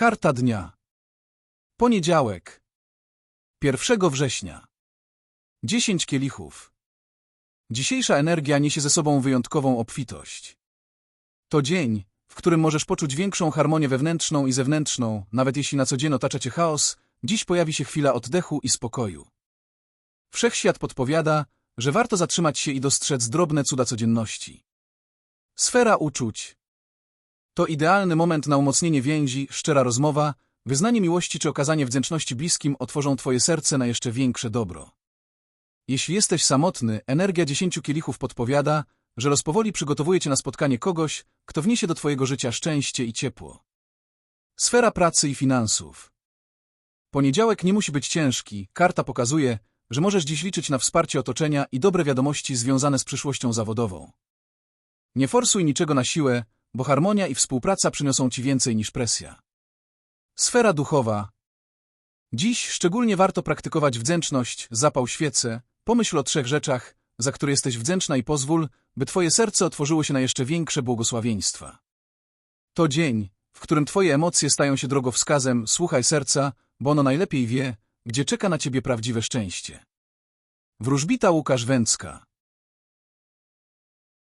Karta dnia. Poniedziałek. 1 września. 10 kielichów. Dzisiejsza energia niesie ze sobą wyjątkową obfitość. To dzień, w którym możesz poczuć większą harmonię wewnętrzną i zewnętrzną, nawet jeśli na co dzień otacza cię chaos, dziś pojawi się chwila oddechu i spokoju. Wszechświat podpowiada, że warto zatrzymać się i dostrzec drobne cuda codzienności. Sfera uczuć. To idealny moment na umocnienie więzi, szczera rozmowa, wyznanie miłości czy okazanie wdzięczności bliskim otworzą twoje serce na jeszcze większe dobro. Jeśli jesteś samotny, energia dziesięciu kielichów podpowiada, że rozpowoli przygotowuje cię na spotkanie kogoś, kto wniesie do twojego życia szczęście i ciepło. Sfera pracy i finansów. Poniedziałek nie musi być ciężki, karta pokazuje, że możesz dziś liczyć na wsparcie otoczenia i dobre wiadomości związane z przyszłością zawodową. Nie forsuj niczego na siłę, bo harmonia i współpraca przyniosą ci więcej niż presja. Sfera duchowa. Dziś szczególnie warto praktykować wdzięczność, zapał świece, pomyśl o trzech rzeczach, za które jesteś wdzięczna i pozwól, by twoje serce otworzyło się na jeszcze większe błogosławieństwa. To dzień, w którym twoje emocje stają się drogowskazem, słuchaj serca, bo ono najlepiej wie, gdzie czeka na ciebie prawdziwe szczęście. Wróżbita Łukasz Węcka